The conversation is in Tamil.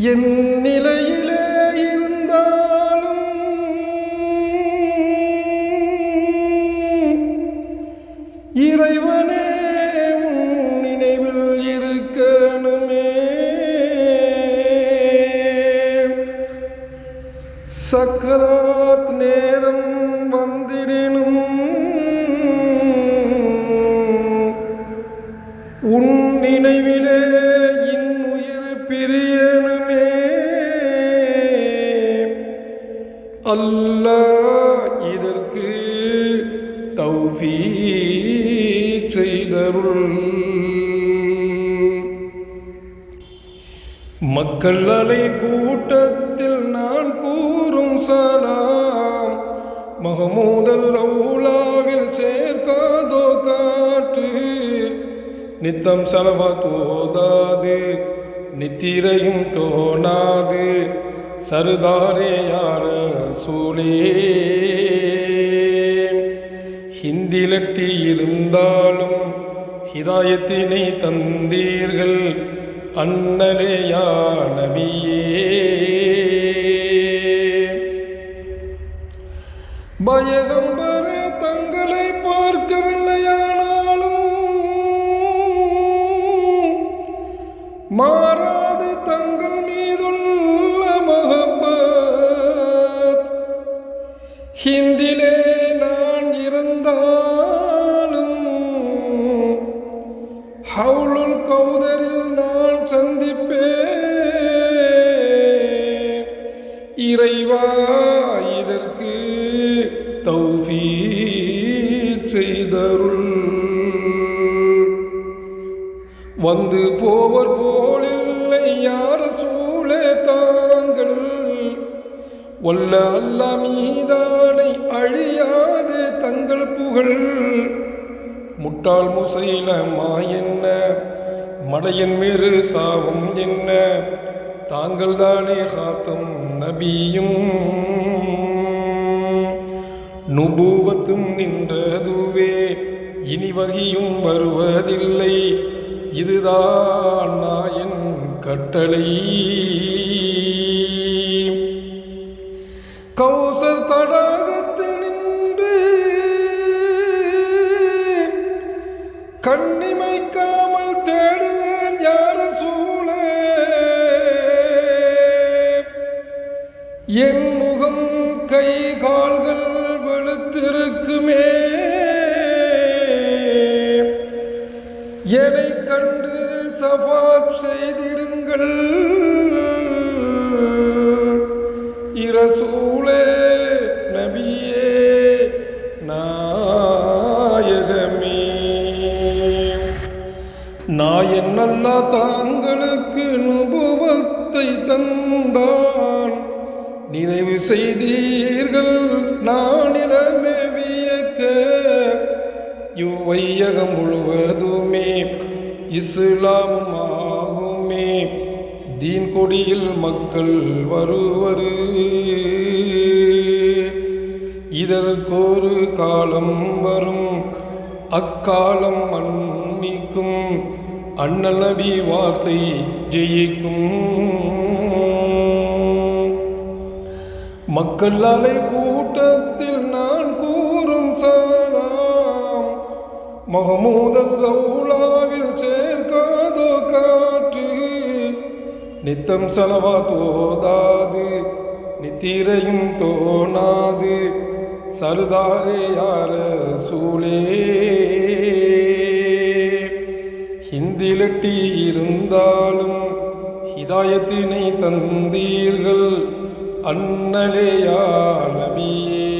என் நிலையிலே இருந்தாலும் இறைவனே உன் நினைவில் இருக்கணுமே. சக்கராத் நேரம் வந்திடனும் உன் நினைவிலே அல்லாஹ் இதற்கு தௌஃபீ செய்தருள். மக்கள் அலை கூட்டத்தில் நான் கூறும் சலாம் மகமூதர் ரவுலாவில் சேர்க்காதோ காற்று. நித்தம் செலவா தோதாது நித்திரையும் தோணாது. சருதாரே யார சூழே ஹிந்திலட்டி இருந்தாலும் ஹிதாயத்தினை தந்தீர்கள் அண்ணலேயா நபியே. பயகம் ஹிந்திலே நான் இருந்தாலும் ஹவுலுல் கௌதரில் நான் சந்திப்பேன். இறைவா இதற்கு தௌஃபீ செய்தருள். வந்து போவர் போ ஒல்ல அல்ல மீதானை அழியாது தங்கள் புகழ். முட்டாள் முசைலமா என்ன? மடையன் மேறு சாவும் என்ன? தாங்கள் தானே காத்தும் நபியும். நுபூவத்தும் நின்றதுவே இனி வகியும் வருவதில்லை. இதுதான் நாயன் கட்டளை. கௌசர் தடாகத்தில் நின்று கண்ணிமைக்காமல் தேடுவேன் யார சூழ? என் முகம் கை கால்கள் வெளுத்திருக்குமே. என்னை கண்டு சஃபாத் செய்திடுங்கள். ரசூலே நபியே நாயகமே. நாயன் அல்லா தாங்களுக்கு நுபவத்தை தந்தான். நிறைவு செய்தீர்கள் நானிலமே வியக்க. யுவையகம் முழுவதுமே இஸ்லாமும் ஆகுமே. தீன் கொடியில் மக்கள் வருவது. இதற்கொரு காலம் வரும் அக்காலம் மன்னிக்கும் அண்ணல் நபி வார்த்தை ஜெயிக்கும். மக்கள் அலை கூட்டத்தில் நான் கூறும் சலாம் மகமூதல் ரவுலாவில் சேர்க்க நித்தம் செலவா தோதாது நித்திரையும் தோணாது சருதாரே யார சூழே. ஹிந்திலட்டி இருந்தாலும் ஹிதாயத்தினை தந்தீர்கள் அண்ணலேயா நபியே.